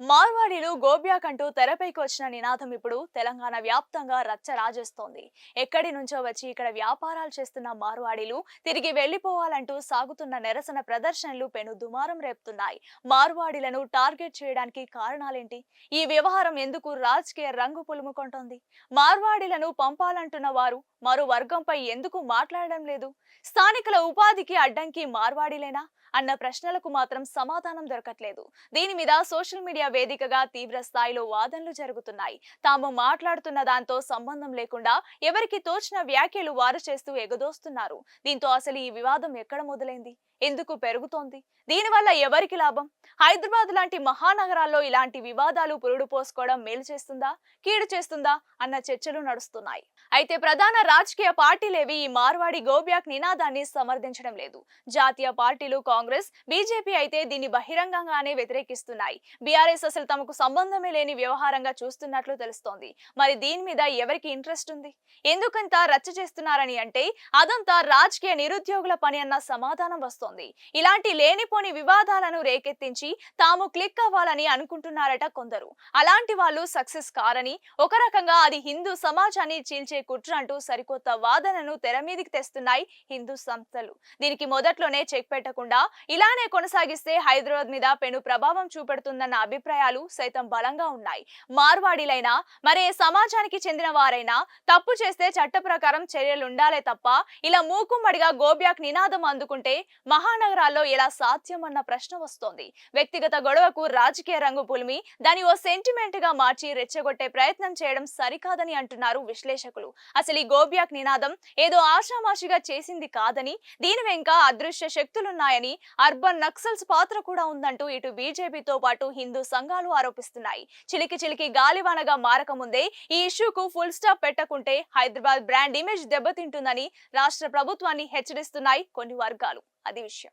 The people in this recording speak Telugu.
మార్వాడీలు గోబ్యాక్ అంటూ తెరపైకి వచ్చిన నినాదం ఇప్పుడు తెలంగాణ వ్యాప్తంగా రచ్చ రాజేస్తోంది ఎక్కడి నుంచో వచ్చి ఇక్కడ వ్యాపారాలు చేస్తున్న మార్వాడీలు తిరిగి వెళ్ళిపోవాలంటూ సాగుతున్న నిరసన ప్రదర్శనలు పెను దుమారం రేపుతున్నాయి. మార్వాడీలను టార్గెట్ చేయడానికి కారణాలేంటి? ఈ వ్యవహారం ఎందుకు రాజకీయ రంగు పులుముకుంటోంది? మార్వాడీలను పంపాలంటున్న వారు మరో వర్గంపై ఎందుకు మాట్లాడడం లేదు? స్థానికుల ఉపాధికి అడ్డంకి మార్వాడీలేనా? అన్న ప్రశ్నలకు మాత్రం సమాధానం దొరకట్లేదు. దీని మీద సోషల్ మీడియా వేదికగా తీవ్ర స్థాయిలో వాదనలు జరుగుతున్నాయి. తాము మాట్లాడుతున్న దాంతో సంబంధం లేకుండా ఎవరికి తోచిన వ్యాఖ్యలు వారు చేస్తూ ఎగదోస్తున్నారు. దీంతో అసలు ఈ వివాదం ఎక్కడ మొదలైంది? ఎందుకు పెరుగుతోంది? దీనివల్ల ఎవరికి లాభం? హైదరాబాద్ లాంటి మహానగరాల్లో ఇలాంటి వివాదాలు పురుడు పోసుకోవడం మేలు చేస్తుందా? కీడు చేస్తుందా? అన్న చర్చలు నడుస్తున్నాయి. అయితే ప్రధాన రాజకీయ పార్టీలేవి ఈ మార్వాడి గోబ్యాక్ నినాదాన్ని సమర్థించడం లేదు. జాతీయ పార్టీలు కాంగ్రెస్ బీజేపీ అయితే దీన్ని బహిరంగంగానే వ్యతిరేకిస్తున్నాయి. బీఆర్ఎస్ అసలు తమకు సంబంధమే లేని వ్యవహారంగా చూస్తున్నట్లు తెలుస్తోంది. మరి దీని మీద ఎవరికి ఇంట్రెస్ట్ ఉంది? ఎందుకంత రచ్చ చేస్తున్నారని అంటే అదంతా రాజకీయ నిరుద్యోగుల పని అన్న సమాధానం వస్తోంది. ఇలాంటి లేనిపోని వివాదాలను రేకెత్తించి తాము క్లిక్ అవ్వాలని అనుకుంటున్నారట కొందరు. అలాంటి వాళ్ళు సక్సెస్ కారని ఒక రకంగా అది హిందూ సమాజాన్ని చీల్చే కుట్ర అంటూ సరికొత్త వాదనను తెర మీదికి తెస్తున్నాయి హిందూ సంస్థలు. దీనికి మొదట్లోనే చెక్ పెట్టకుండా ఇలానే కొనసాగిస్తే హైదరాబాద్ మీద పెను ప్రభావం చూపెడుతుందన్న అభిప్రాయాలు సైతం బలంగా ఉన్నాయి. మార్వాడీలైనా మరే సమాజానికి చెందిన వారైనా తప్పు చేస్తే చట్ట ప్రకారం చర్యలు ఉండాలే తప్ప ఇలా మూకుమ్మడిగా గోబ్యాక్ నినాదం అందుకుంటే మహానగరాల్లో ఎలా సాధ్యం అన్న ప్రశ్న వస్తోంది. వ్యక్తిగత గొడవకు రాజకీయ రంగు పులిమి దాని ఓ సెంటిమెంట్గా మార్చి రెచ్చగొట్టే ప్రయత్నం చేయడం సరికాదని అంటున్నారు విశ్లేషకులు. అసలు ఈ గోబ్యాక్ నినాదం ఏదో ఆషామాషిగా చేసింది కాదని దీని వెనుక అదృశ్య శక్తులున్నాయని అర్బన్ నక్సల్స్ పాత్ర కూడా ఉందంటూ ఇటు బీజేపీతో పాటు హిందూ సంఘాలు ఆరోపిస్తున్నాయి. చిలికి చిలికి గాలివానగా మారకముందే ఈ ఇష్యూకు ఫుల్ స్టాప్ పెట్టకుంటే హైదరాబాద్ బ్రాండ్ ఇమేజ్ దెబ్బతింటుందని రాష్ట్ర ప్రభుత్వాన్ని హెచ్చరిస్తున్నాయి కొన్ని వర్గాలు. అది విషయం.